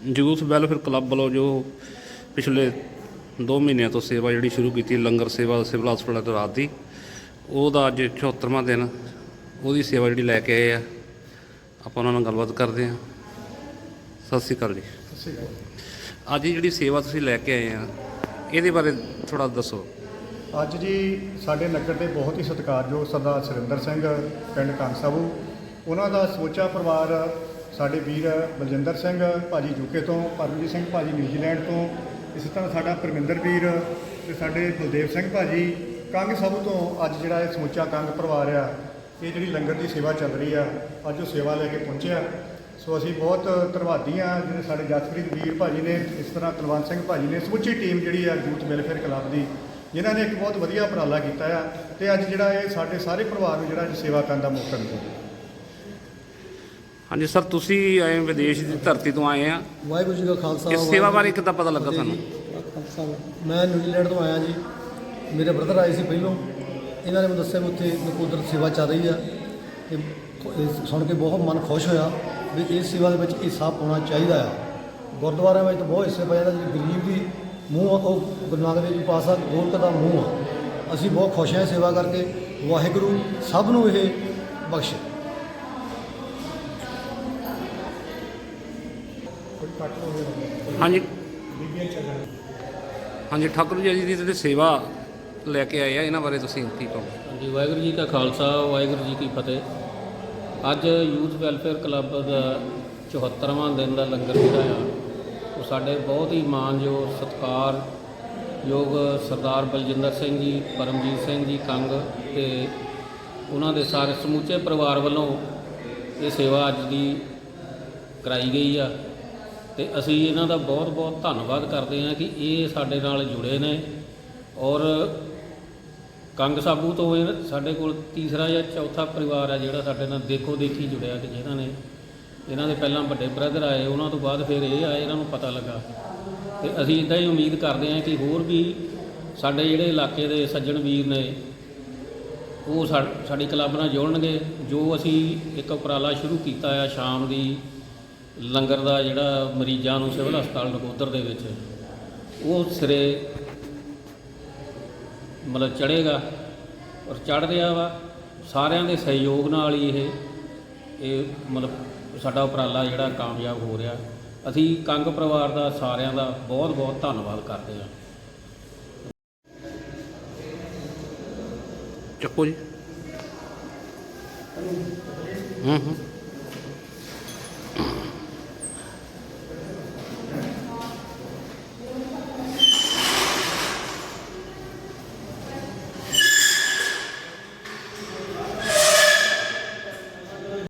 Youth welfare club ਵੱਲੋਂ ਜੋ ਪਿਛਲੇ 2 ਮਹੀਨਿਆਂ ਤੋਂ ਸੇਵਾ ਜਿਹੜੀ ਸ਼ੁਰੂ ਕੀਤੀ, ਲੰਗਰ ਸੇਵਾ, ਸਿਵਲ ਹਸਪਤਾਲ ਤੋਂ ਰਾਤ ਦੀ, ਉਹਦਾ ਅੱਜ 74ਵਾਂ ਦਿਨ ਉਹਦੀ ਸੇਵਾ ਜਿਹੜੀ ਲੈ ਕੇ ਆਏ ਆ। ਆਪਾਂ ਉਹਨਾਂ ਨਾਲ ਗੱਲਬਾਤ ਕਰਦੇ ਹਾਂ। ਸਤਿ ਸ਼੍ਰੀ ਅਕਾਲ ਜੀ। ਸਤਿ ਸ਼੍ਰੀ ਅਕਾਲ ਅੱਜ ਜਿਹੜੀ ਸੇਵਾ ਤੁਸੀਂ ਲੈ ਕੇ ਆਏ ਆ, ਇਹਦੇ ਬਾਰੇ ਥੋੜਾ ਦੱਸੋ। ਅੱਜ ਜੀ ਸਾਡੇ ਨਗਰ ਦੇ ਬਹੁਤ ਹੀ ਸਤਿਕਾਰਯੋਗ ਸਰਦਾਰ ਸੁਰਿੰਦਰ ਸਿੰਘ, ਪਿੰਡ ਕੰਗਸਾਬੂ ਉਹਨਾਂ ਦਾ ਸਮੁੱਚਾ ਪਰਿਵਾਰ ਸਾਡੇ ਵੀਰ ਬਲਜਿੰਦਰ ਸਿੰਘ, ਭਾਜੀ ਯੂਕੇ ਤੋਂ, ਪਰਮਜੀਤ ਸਿੰਘ ਭਾਜੀ ਨਿਊਜ਼ੀਲੈਂਡ ਤੋਂ, ਇਸੇ ਤਰ੍ਹਾਂ ਸਾਡਾ ਪਰਮਿੰਦਰ ਵੀਰ ਤੇ ਸਾਡੇ ਬਲਦੇਵ ਸਿੰਘ ਭਾਜੀ, ਕੰਗ ਸਭ ਤੋਂ ਅੱਜ ਜਿਹੜਾ ਇਹ ਸਮੁੱਚਾ ਕੰਗ ਪਰਿਵਾਰ ਆ, ਇਹ ਜਿਹੜੀ ਲੰਗਰ ਦੀ ਸੇਵਾ ਚੱਲ ਰਹੀ ਆ, ਅੱਜ ਉਹ ਸੇਵਾ ਲੈ ਕੇ ਪਹੁੰਚਿਆ। ਸੋ ਅਸੀਂ ਬਹੁਤ ਧੰਨਵਾਦੀ ਆ ਜਿਹੜੇ ਸਾਡੇ ਜਸਪ੍ਰੀਤ ਵੀਰ ਭਾਜੀ ਨੇ, ਇਸ ਤਰ੍ਹਾਂ ਕੁਲਵੰਤ ਸਿੰਘ ਭਾਜੀ ਨੇ, ਸਮੁੱਚੀ ਟੀਮ ਜਿਹੜੀ ਆ ਯੂਥ ਵੈਲਫੇਅਰ ਕਲੱਬ ਦੀ, ਜਿਨ੍ਹਾਂ ਨੇ ਇੱਕ ਬਹੁਤ ਵਧੀਆ ਉਪਰਾਲਾ ਕੀਤਾ ਆ ਤੇ ਅੱਜ ਜਿਹੜਾ ਇਹ ਸਾਡੇ ਸਾਰੇ ਪਰਿਵਾਰ ਨੂੰ ਜਿਹੜਾ ਅੱਜ ਸੇਵਾ ਕਰਨ ਦਾ ਮੌਕਾ ਮਿਲਿਆ। ਹਾਂਜੀ ਸਰ ਤੁਸੀਂ ਆਏ ਵਿਦੇਸ਼ ਦੀ ਧਰਤੀ ਤੋਂ ਆਏ ਆ। ਵਾਹਿਗੁਰੂ ਜੀ ਕਾ ਖਾਲਸਾ ਇਸ ਸੇਵਾ ਬਾਰੇ ਕਿੱਦਾਂ ਪਤਾ ਲੱਗਾ ਤੁਹਾਨੂੰ। ਖਾਲਸਾ ਮੈਂ ਨਿਊਜ਼ੀਲੈਂਡ ਤੋਂ ਆਇਆ ਜੀ। ਮੇਰੇ ਬ੍ਰਦਰ ਆਏ ਸੀ ਪਹਿਲੋਂ। ਇਹਨਾਂ ਨੇ ਮੈਨੂੰ ਦੱਸਿਆ ਵੀ ਉੱਥੇ ਨਕੋਦਰ ਸੇਵਾ ਚੱਲ ਰਹੀ ਆ। ਤੇ ਇਹ ਸੁਣ ਕੇ ਬਹੁਤ ਮਨ ਖੁਸ਼ ਹੋਇਆ ਵੀ ਇਸ ਸੇਵਾ ਦੇ ਵਿੱਚ ਹਿੱਸਾ ਪਾਉਣਾ ਚਾਹੀਦਾ ਆ। ਗੁਰਦੁਆਰਿਆਂ ਵਿੱਚ ਤਾਂ ਬਹੁਤ ਹਿੱਸੇ ਪੈ ਜਾਂਦਾ ਜਿਹੜੀ ਗਰੀਬ ਦੀ ਮੂੰਹ ਆ, ਉਹ ਗੁਰੂ ਨਾਨਕ ਦੇਵ ਜੀ ਪਾਸਾ ਗੋਲਕ ਦਾ ਮੂੰਹ ਆ। ਅਸੀਂ ਬਹੁਤ ਖੁਸ਼ ਹਾਂ ਸੇਵਾ ਕਰਕੇ। ਵਾਹਿਗੁਰੂ ਸਭ ਨੂੰ ਇਹ ਬਖਸ਼ੇ। ਹਾਂਜੀ। ਹਾਂਜੀ ਠਾਕੁਰ ਜੀ ਦੀ ਜਿਹੜੀ ਸੇਵਾ ਲੈ ਕੇ ਆਏ ਆ ਇਹਨਾਂ ਬਾਰੇ ਤੁਸੀਂ ਕੀ ਕਹੋ? ਹਾਂਜੀ ਵਾਹਿਗੁਰੂ ਜੀ ਕਾ ਖਾਲਸਾ ਵਾਹਿਗੁਰੂ ਜੀ ਕੀ ਫਤਿਹ। ਅੱਜ ਯੂਥ ਵੈਲਫੇਅਰ ਕਲੱਬ ਦਾ 74ਵਾਂ ਦਿਨ ਦਾ ਲੰਗਰ ਜਿਹੜਾ ਆ ਉਹ ਸਾਡੇ ਬਹੁਤ ਹੀ ਮਾਣਯੋਗ ਸਤਿਕਾਰਯੋਗ ਸਰਦਾਰ ਬਲਜਿੰਦਰ ਸਿੰਘ ਜੀ ਪਰਮਜੀਤ ਸਿੰਘ ਜੀ ਕੰਗ ਤੇ ਉਹਨਾਂ ਦੇ ਸਾਰੇ ਸਮੁੱਚੇ ਪਰਿਵਾਰ ਵੱਲੋਂ ਇਹ ਸੇਵਾ ਅੱਜ ਦੀ ਕਰਾਈ ਗਈ ਆ। ਤੇ ਅਸੀਂ ਇਹਨਾਂ ਦਾ ਬਹੁਤ ਬਹੁਤ ਧੰਨਵਾਦ ਕਰਦੇ ਹਾਂ ਕਿ ਇਹ ਸਾਡੇ ਨਾਲ ਜੁੜੇ ਨੇ ਔਰ ਕੰਗ ਸਾਬੂ ਤੋਂ ਇਹ ਸਾਡੇ ਕੋਲ ਤੀਸਰਾ ਜਾਂ ਚੌਥਾ ਪਰਿਵਾਰ ਆ ਜਿਹੜਾ ਸਾਡੇ ਨਾਲ ਦੇਖੋ ਦੇਖੀ ਜੁੜਿਆ ਕਿ ਜਿਨ੍ਹਾਂ ਨੇ ਇਹਨਾਂ ਦੇ ਪਹਿਲਾਂ ਵੱਡੇ ਬ੍ਰਦਰ ਆਏ, ਉਹਨਾਂ ਤੋਂ ਬਾਅਦ ਫਿਰ ਇਹ ਆਏ, ਇਹਨਾਂ ਨੂੰ ਪਤਾ ਲੱਗਾ। ਤੇ ਅਸੀਂ ਇਦਾਂ ਹੀ ਉਮੀਦ ਕਰਦੇ ਹਾਂ ਕਿ ਹੋਰ ਵੀ ਸਾਡੇ ਜਿਹੜੇ ਇਲਾਕੇ ਦੇ ਸੱਜਣ ਵੀਰ ਨੇ, ਉਹ ਸਾਡੀ ਕਲੱਬ ਨਾਲ ਜੁੜਨਗੇ। ਜੋ ਅਸੀਂ ਇੱਕ ਉਪਰਾਲਾ ਸ਼ੁਰੂ ਕੀਤਾ ਆ ਸ਼ਾਮ ਦੀ ਲੰਗਰ ਦਾ ਜਿਹੜਾ ਮਰੀਜ਼ਾਂ ਨੂੰ ਸਿਵਲ ਹਸਪਤਾਲ ਨਕੋਦਰ ਦੇ ਵਿੱਚ, ਉਹ ਸਿਰੇ ਮਤਲਬ ਚੜ੍ਹੇਗਾ ਔਰ ਚੜ੍ਹ ਰਿਹਾ ਵਾ। ਸਾਰਿਆਂ ਦੇ ਸਹਿਯੋਗ ਨਾਲ ਹੀ ਇਹ ਇਹ ਮਤਲਬ ਸਾਡਾ ਉਪਰਾਲਾ ਜਿਹੜਾ ਕਾਮਯਾਬ ਹੋ ਰਿਹਾ। ਅਸੀਂ ਕੰਗ ਪਰਿਵਾਰ ਦਾ ਸਾਰਿਆਂ ਦਾ ਬਹੁਤ ਬਹੁਤ ਧੰਨਵਾਦ ਕਰਦੇ ਹਾਂ। ਚੱਕੋ ਜੀ। ਹੂੰ ਹੂੰ।